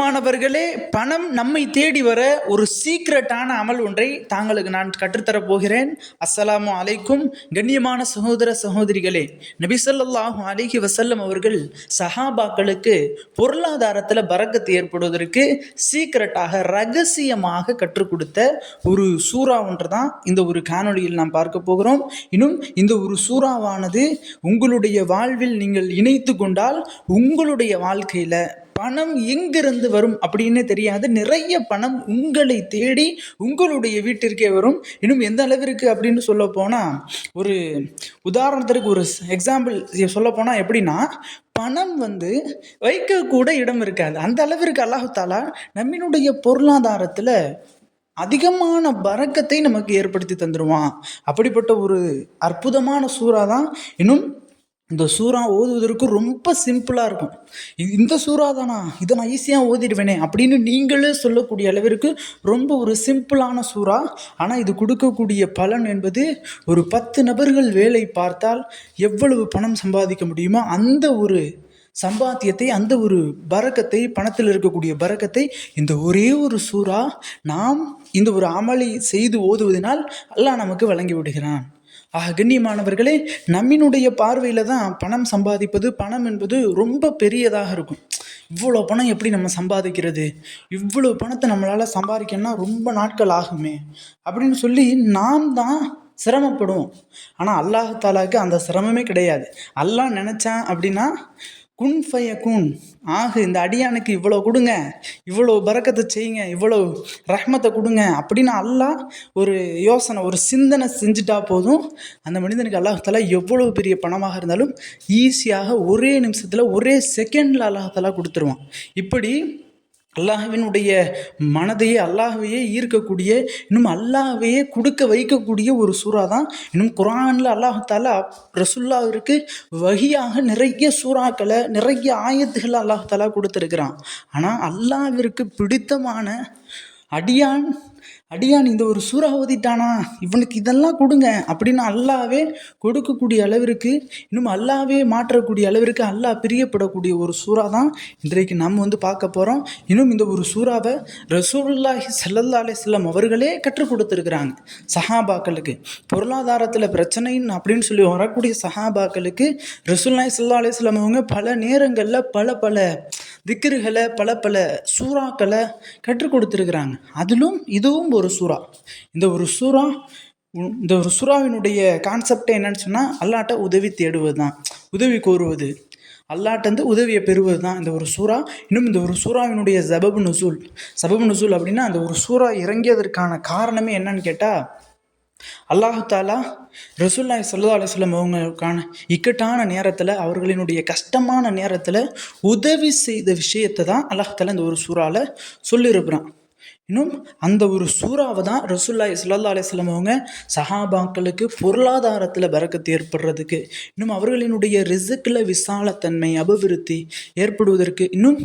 கண்ணியமானவர்களே பணம் நம்மை தேடி வர ஒரு சீக்ரெட்டான அமல் ஒன்றை தாங்களுக்கு நான் கற்றுத்தரப் போகிறேன். அஸ்ஸலாமு அலைக்கும். கண்ணியமான சகோதர சகோதரிகளே நபி அலிஹி வசல்லம் அவர்கள் சஹாபாக்களுக்கு பொருளாதாரத்தில் பறக்கத்து ஏற்படுவதற்கு சீக்ரெட்டாக ரகசியமாக கற்றுக் கொடுத்த ஒரு சூறா ஒன்று தான் இந்த ஒரு காணொளியில் நாம் பார்க்க போகிறோம். இன்னும் இந்த ஒரு சூறாவானது உங்களுடைய வாழ்வில் நீங்கள் இணைத்து கொண்டால் உங்களுடைய வாழ்க்கையில் பணம் எங்கிருந்து வரும் அப்படின்னு தெரியாது. நிறைய பணம் உங்களை தேடி உங்களுடைய வீட்டிற்கே வரும். இன்னும் எந்த அளவிற்கு அப்படின்னு சொல்ல போனால் ஒரு உதாரணத்திற்கு ஒரு எக்ஸாம்பிள் சொல்ல போனால் எப்படின்னா பணம் வந்து வைக்க கூட இடம் இருக்காது. அந்த அளவிற்கு அல்லாஹாலா நம்மினுடைய பொருளாதாரத்தில் அதிகமான பறக்கத்தை நமக்கு ஏற்படுத்தி தந்துடுவான் அப்படிப்பட்ட ஒரு அற்புதமான சூறா தான் இன்னும் இந்த சூறா ஓதுவதற்கு ரொம்ப சிம்பிளாக இருக்கும். இது இந்த சூறா தானா? இதை நான் ஈஸியாக ஓதிடுவேனே அப்படின்னு நீங்களே சொல்லக்கூடிய அளவிற்கு ரொம்ப ஒரு சிம்பிளான சூறா. ஆனால் இது கொடுக்கக்கூடிய பலன் என்பது ஒரு பத்து நபர்கள் வேலை பார்த்தால் எவ்வளவு பணம் சம்பாதிக்க முடியுமோ அந்த ஒரு சம்பாத்தியத்தை அந்த ஒரு பறக்கத்தை பணத்தில் இருக்கக்கூடிய பறக்கத்தை இந்த ஒரே ஒரு சூறா நாம் இந்த ஒரு அமளி செய்து ஓதுவதனால் அல்லாஹ் நமக்கு வழங்கி விடுகிறான். ஆக கண்ணியமானவர்களே நம்மினுடைய பார்வையில் தான் பணம் சம்பாதிப்பது பணம் என்பது ரொம்ப பெரியதாக இருக்கும். இவ்வளோ பணம் எப்படி நம்ம சம்பாதிக்கிறது? இவ்வளோ பணத்தை நம்மளால் சம்பாதிக்கணும்னா ரொம்ப நாட்கள் ஆகுமே. அப்படின்னு சொல்லி நாம் தான் சிரமப்படுவோம். ஆனால் அல்லாஹ் தாலாவுக்கு அந்த சிரமமே கிடையாது. அல்லாஹ் நினச்சான் அப்படின்னா குன் ஃபய குன் ஆகு இந்த அடியானுக்கு இவ்வளோ கொடுங்க இவ்வளோ பறக்கத்தை செய்யுங்க இவ்வளோ ரஹ்மத்தை கொடுங்க அப்படின்னு அல்லாஹ் ஒரு யோசனை ஒரு சிந்தனை செஞ்சுட்டா போதும். அந்த மனிதனுக்கு அல்லாஹாலா எவ்வளோ பெரிய பணமாக இருந்தாலும் ஈஸியாக ஒரே நிமிஷத்தில் ஒரே செகண்டில் அல்லாஹாலா கொடுத்துருவான். இப்படி அல்லாஹ்வினுடைய மனதையே அல்லாஹ்வையே ஈர்க்கக்கூடிய இன்னும் அல்லாஹ்வையே கொடுக்க வைக்கக்கூடிய ஒரு சூறா தான். இன்னும் குரானில் அல்லாஹாலா ரசுல்லாவிற்கு வகியாக நிறைய சூறாக்களை நிறைய ஆயத்துகளை அல்லாஹாலா கொடுத்துருக்கிறான். ஆனால் அல்லாவிற்கு பிடித்தமான அடியான் அடியான் இந்த ஒரு சூறா ஓதிட்டானா இவனுக்கு இதெல்லாம் கொடுங்க. அப்படின்னு அல்லாவே கொடுக்கக்கூடிய அளவிற்கு இன்னும் அல்லாவே மாற்றக்கூடிய அளவிற்கு அல்லாஹ் பிரியப்படக்கூடிய ஒரு சூறா தான் இன்றைக்கு நம்ம வந்து பார்க்க போகிறோம் இன்னும் இந்த ஒரு சூறாவை ரசூல்லாஹி ஸல்லல்லாஹு அலிஸ்லாம் அவர்களே கற்றுக் கொடுத்துருக்குறாங்க. சஹாபாக்களுக்கு பொருளாதாரத்தில் பிரச்சனைன்னு அப்படின்னு சொல்லி வரக்கூடிய சஹாபாக்களுக்கு ரசூல்லாய் சல்லா அலிஸ்லாம் அவங்க பல நேரங்களில் பல பல திக்கர்களை பல பல சூறாக்களை கற்றுக் கொடுத்துருக்குறாங்க. அதிலும் இதுவும் ஒரு சூறா. இந்த ஒரு சூறா இந்த ஒரு சுறாவினுடைய கான்செப்டே என்னன்னு சொன்னால் அல்லாட்ட உதவி தேடுவது தான் உதவி கோருவது. அல்லாட்டந்து உதவியை பெறுவது தான் இந்த ஒரு சூறா. இன்னும் இந்த ஒரு சூறாவினுடைய ஜபபு நுசூல். சபபு நுசூல் அப்படின்னா அந்த ஒரு சூறா இறங்கியதற்கான காரணமே என்னன்னு கேட்டால் அல்லாஹு தாலா ரசூல்லாய் சல்லா அலுவலம் அவங்களுக்கான இக்கட்டான நேரத்தில் அவர்களினுடைய கஷ்டமான நேரத்தில் உதவி செய்த விஷயத்தை தான் அல்லாஹ் இந்த ஒரு சூறாவில் சொல்லியிருக்கிறான். இன்னும் அந்த ஒரு சூறாவை தான் ரசூல்லாய் சுல்லா அலுவலம் அவங்க சஹாபாக்களுக்கு பொருளாதாரத்தில் பறக்கத்து ஏற்படுறதுக்கு இன்னும் அவர்களினுடைய ரிசுக்கில் விசாலத்தன்மை அபிவிருத்தி ஏற்படுவதற்கு இன்னும்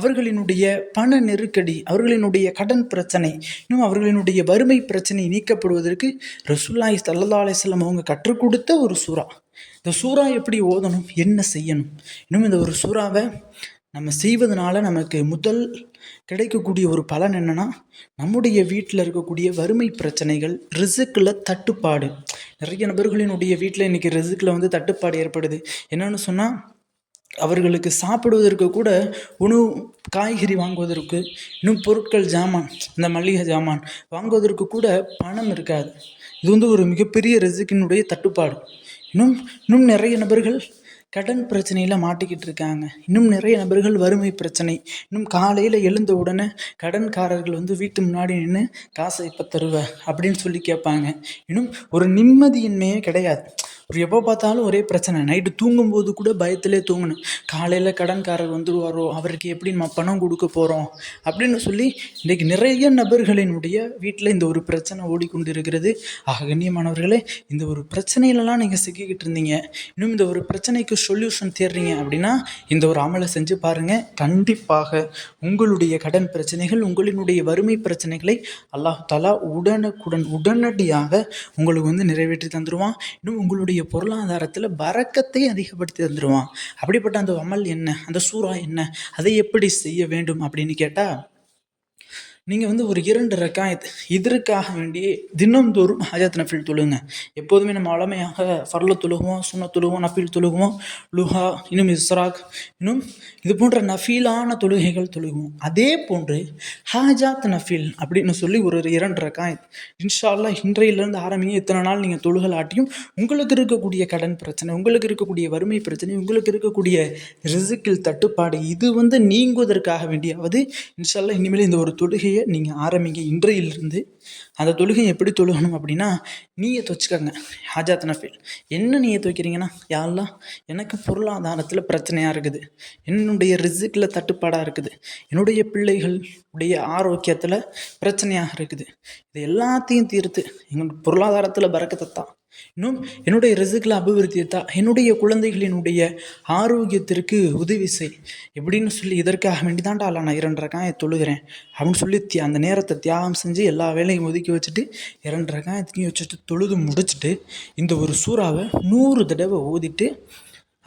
அவர்களினுடைய பண நெருக்கடி அவர்களினுடைய கடன் பிரச்சனை இன்னும் அவர்களினுடைய வறுமை பிரச்சனை நீக்கப்படுவதற்கு ரசூல்லாய் சல்லா அலிஸ்லாம் அவங்க கற்றுக் கொடுத்த ஒரு சூறா. இந்த சூறா எப்படி ஓதணும்? என்ன செய்யணும்? இன்னும் இந்த ஒரு சூறாவை நம்ம செய்வதனால நமக்கு முதல் கிடைக்கக்கூடிய ஒரு பலன் என்னென்னா நம்முடைய வீட்டில் இருக்கக்கூடிய வறுமை பிரச்சனைகள் ரிசுக்கில் தட்டுப்பாடு. நிறைய நபர்களினுடைய வீட்டில் இன்றைக்கி ரிசுக்கில் வந்து தட்டுப்பாடு ஏற்படுது. என்னென்னு சொன்னால் அவர்களுக்கு சாப்பிடுவதற்கு கூட உணவு காய்கறி வாங்குவதற்கு இன்னும் பொருட்கள் ஜாமான் இந்த மளிகை ஜாமான் வாங்குவதற்கு கூட பணம் இருக்காது. இது வந்து ஒரு மிகப்பெரிய ரிசுக்கினுடைய தட்டுப்பாடு. இன்னும் இன்னும் நிறைய நபர்கள் கடன் பிரச்சனையில் மாட்டிக்கிட்டு இருக்காங்க இன்னும் நிறைய நபர்கள் வறுமை பிரச்சனை. இன்னும் காலையில் எழுந்த உடனே கடன்காரர்கள் வந்து வீட்டு முன்னாடி நின்று காசை இப்போ தருவ? அப்படின்னு சொல்லி கேட்பாங்க. இன்னும் ஒரு நிம்மதியின்மையே கிடையாது. எப்போ பார்த்தாலும் ஒரே பிரச்சனை. நைட்டு தூங்கும்போது கூட பயத்திலே தூங்கணும். காலையில் கடன்காரர் வந்துடுவாரோ அவருக்கு எப்படி நம்ம பணம் கொடுக்க போகிறோம் அப்படின்னு சொல்லி இன்றைக்கி நிறைய நபர்களினுடைய வீட்டில் இந்த ஒரு பிரச்சனை ஓடிக்கொண்டு இருக்கிறது ஆக கண்ணியமானவர்களே இந்த ஒரு பிரச்சனையிலலாம் நீங்கள் சிக்கிக்கிட்டு இருந்தீங்க. இன்னும் இந்த ஒரு பிரச்சனைக்கு சொல்யூஷன் தேடுறீங்க அப்படின்னா இந்த ஒரு அமலை செஞ்சு பாருங்கள் கண்டிப்பாக உங்களுடைய கடன் பிரச்சனைகள் உங்களினுடைய வறுமை பிரச்சனைகளை அல்லாஹ் தலா உடனுக்குடன் உடனடியாக உங்களுக்கு வந்து நிறைவேற்றி தந்துடுவான் இன்னும் உங்களுடைய நம்முடைய பொருளாதாரத்தில் பறக்கத்தை அதிகப்படுத்தி தந்துடுவான் அப்படிப்பட்ட அந்த அமல் என்ன? அந்த சூறா என்ன? அதை எப்படி செய்ய வேண்டும் அப்படின்னு கேட்டால் நீங்கள் வந்து ஒரு இரண்டு ரக்காயத் இதற்காக வேண்டியே தினம்தோறும் ஹஜாத் நஃபில் தொழுங்க. எப்போதுமே நம்ம வளமையாக ஃபர்ல தொழுகுவோம் சுண்ண தொழுகுவோம் நஃபில் தொழுகுவோம். லுஹா இன்னும் இஸ்ராக் இன்னும் இது போன்ற நஃபீலான தொழுகைகள் தொழுகுவோம். அதே போன்று ஹாஜாத் நஃபில் அப்படின்னு சொல்லி ஒரு இரண்டு ரக்காயத். இன்ஷால்லா இன்றையிலிருந்து இன்றையிலேருந்து ஆரம்பிங்க. இத்தனை நாள் நீங்கள் தொழுகல் ஆட்டியும் உங்களுக்கு இருக்கக்கூடிய கடன் பிரச்சனை உங்களுக்கு இருக்கக்கூடிய வறுமை பிரச்சனை உங்களுக்கு இருக்கக்கூடிய ரிசுக்கில் தட்டுப்பாடு இது வந்து நீங்குவதற்காக வேண்டியாவது இன்ஷால்லா இனிமேல் இந்த ஒரு தொழுகையை நீங்கள் ஆரம்பிங்க. இன்றையிலிருந்து அந்த தொழுகை எப்படி தொழுகணும் அப்படின்னா நீயை துவச்சிக்கோங்க ஹாஜாத் நஃபில் என்ன நீயை துவைக்கிறீங்கன்னா யாரெல்லாம் எனக்கு பொருளாதாரத்தில் பிரச்சனையாக இருக்குது. என்னுடைய ரிசிக்கில் தட்டுப்பாடாக இருக்குது. என்னுடைய பிள்ளைகள் உடைய ஆரோக்கியத்தில் பிரச்சனையாக இருக்குது. இது எல்லாத்தையும் தீர்த்து எங்கள் பொருளாதாரத்தில் பறக்கத்தான் இன்னும் என்னுடைய ரிசுக்கில் அபிவிருத்தியை தான் என்னுடைய குழந்தைகளினுடைய ஆரோக்கியத்திற்கு உதவி செய். எப்படின்னு சொல்லி இதற்காக வேண்டி தான்டா நான் இரண்டரை தொழுகிறேன். அப்படின்னு சொல்லி அந்த நேரத்தை தியாகம் செஞ்சு எல்லா வேலையும் ஒதுக்கி வச்சுட்டு இரண்டரை காயத்தையும் வச்சுட்டு தொழுது முடிச்சுட்டு இந்த ஒரு சூறாவை நூறு தடவை ஓதிட்டு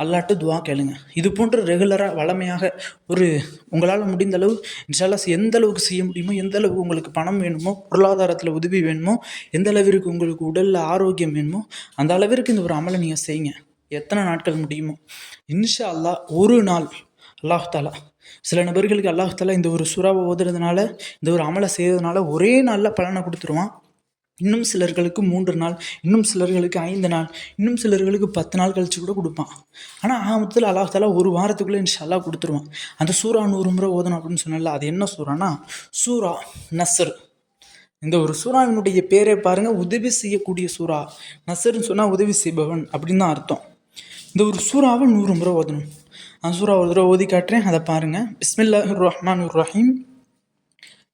அல்லாட்டு துவா கேளுங்க. இது போன்று ரெகுலராக வளமையாக ஒரு உங்களால் முடிந்த அளவு இன்ஷால்லா எந்த அளவுக்கு செய்ய முடியுமோ எந்த அளவுக்கு உங்களுக்கு பணம் வேணுமோ பொருளாதாரத்தில் உதவி வேணுமோ எந்த அளவிற்கு உங்களுக்கு உடலில் ஆரோக்கியம் வேணுமோ அந்த அளவிற்கு இந்த ஒரு அமலை நீங்கள் செய்யுங்க. எத்தனை நாட்கள் முடியுமோ. இன்ஷா அல்லாஹ் ஒரு நாள் அல்லாஹ் தாலா சில நபர்களுக்கு அல்லாஹ் தாலா இந்த ஒரு சுறாவை ஓதுறதுனால இந்த ஒரு அமலை செய்கிறதுனால ஒரே நாளில் பலனை கொடுத்துருவான். இன்னும் சிலர்களுக்கு மூன்று நாள் இன்னும் சிலர்களுக்கு ஐந்து நாள் இன்னும் சிலர்களுக்கு பத்து நாள் கழிச்சு கூட கொடுப்பான். ஆனால் ஆமத்தில் அல்லாஹ் ஒரு வாரத்துக்குள்ளே இன்ஷா கொடுத்துருவான். அந்த சூறா நூறு முறை ஓதணும் அப்படின்னு சொன்னால அது என்ன சூறானா சூறா நசர் இந்த ஒரு சூறாவினுடைய பேரை பாருங்கள் உதவி செய்யக்கூடிய சூறா. நசர்னு சொன்னால் உதவி செய்பவன் அப்படின்னு தான் அர்த்தம். இந்த ஒரு சூறாவை நூறு முறை ஓதணும். அந்த சூறா ஒரு தடவை ஓதி காட்டுறேன் அதை பாருங்கள் பிஸ்மில்லா ரஹ்மான் ரஹீம்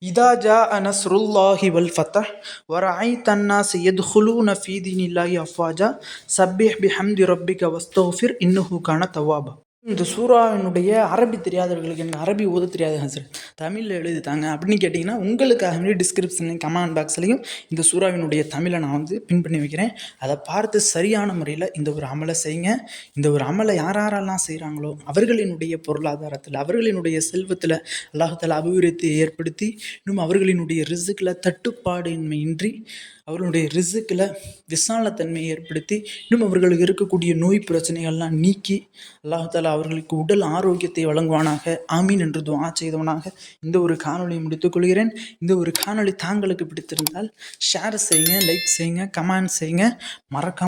إذا جاء نصر الله والفتح ورعيت الناس يدخلون في دين الله أفواجا سبح بحمد ربك واستغفر إنه كان توابا. இந்த சூறாவினுடைய அரபி தெரியாதவர்களுக்கு எனக்கு அரபி ஓத தெரியாது சார் தமிழில் எழுதி தாங்க அப்படின்னு கேட்டிங்கன்னா உங்களுக்காக டிஸ்கிரிப்ஷன்லையும் கமெண்ட் பாக்ஸ்லையும் இந்த சூறாவினுடைய தமிழை நான் வந்து பின் பண்ணி வைக்கிறேன். அதை பார்த்து சரியான முறையில் இந்த ஒரு அமலை செய்யுங்க. இந்த ஒரு அமலை யார் யாரெல்லாம் செய்கிறாங்களோ அவர்களினுடைய பொருளாதாரத்தில் அவர்களினுடைய செல்வத்தில் அல்லாஹத்தில் அபிவிருத்தி ஏற்படுத்தி இன்னும் அவர்களினுடைய ரிசுக்கில் தட்டுப்பாடின்மையின்றி அவர்களுடைய ரிசுக்கில் விசாலத்தன்மையை ஏற்படுத்தி இன்னும் அவர்களுக்கு இருக்கக்கூடிய நோய் பிரச்சனைகள்லாம் நீக்கி அல்லாஹாலா அவர்களுக்கு உடல் ஆரோக்கியத்தை வழங்குவானாக. ஆமீன் என்று துவா செய்தவனாக. இந்த ஒரு காணொலியை முடித்துக் கொள்கிறேன். இந்த ஒரு காணொளி தாங்களுக்கு பிடித்திருந்தால் ஷேர் செய்யுங்க லைக் செய்யுங்க கமெண்ட் செய்யுங்க. மறக்காம